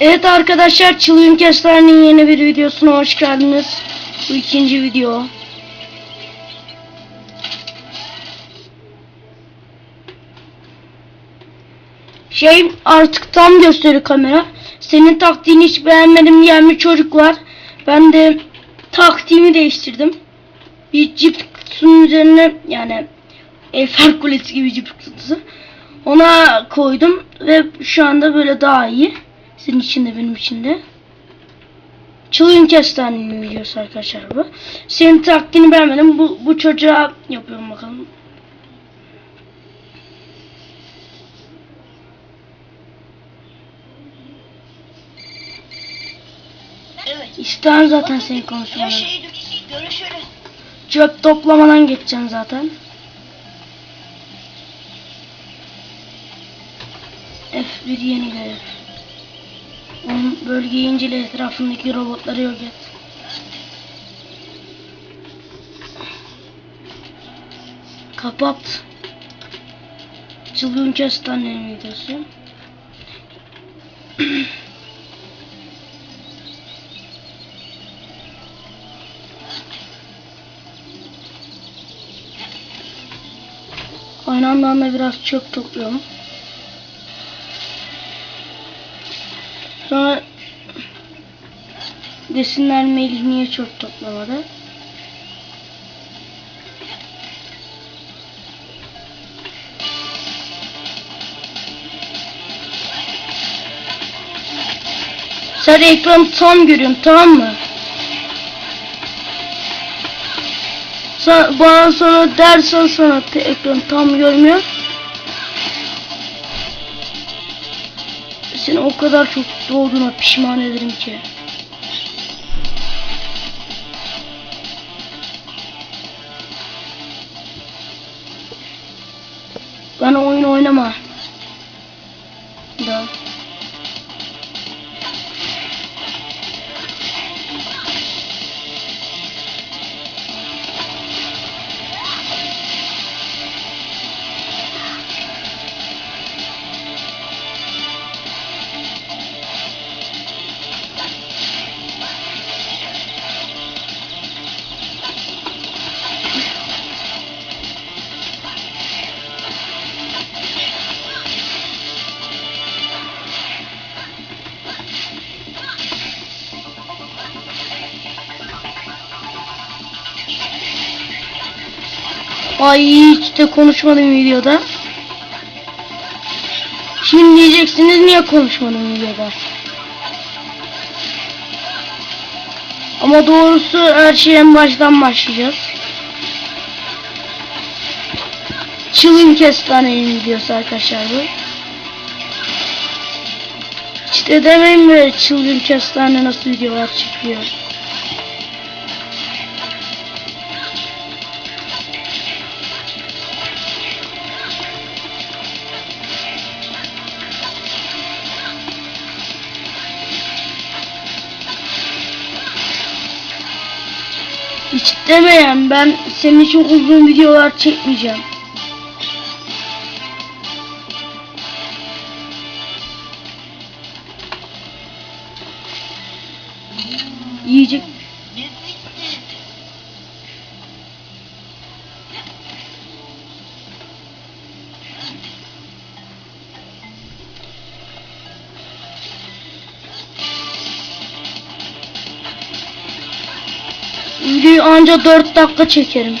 Evet arkadaşlar Çılgın Kestane'nin yeni bir videosuna hoş geldiniz. Bu ikinci video. Şey artık tam gösteriyor kamera. Senin taktiğini hiç beğenmedim diyen bir çocuk var. Ben de taktiğimi değiştirdim. Bir cip kutusunun üzerine yani Eiffel Kulesi gibi cip kutusu. Ona koydum ve şu anda böyle daha iyi. Senin için de benim için de. Çılgın kestanenin videosu arkadaşlar bu. Senin taktiğini beğenmedim. Bu, bu çocuğa yapıyorum bakalım. Evet. Zaten senin konuşmanı. görüşürüz. Çöp toplamadan geçeceksin zaten. F1 yeni görev. Bölgeyi incele etrafındaki robotları yok et. Kapat. Çılgın kestanenin videosu. Aynı anda da biraz çöp topluyorum. Sonra desinler Melih niye çöp toplamadı? Sen ekranı tam görüyorsun tamam mı? Sen, bana sonra dersen te- ekranı tam görmüyor. Seni o kadar çok doğduğuna pişman ederim ki. Bana oyun oynama. Da. Ay hiç de konuşmadım videoda. Şimdi diyeceksiniz niye konuşmadım videoda. Ama doğrusu her şey en baştan başlayacağız. Çılgın kestanenin videosu arkadaşlar bu. Hiç de demeyin böyle çılgın kestane nasıl videolar çıkıyor. Hiç demeyen ben senin için uzun videolar çekmeyeceğim. Yiyecek videoyu anca 4 dakika çekerim.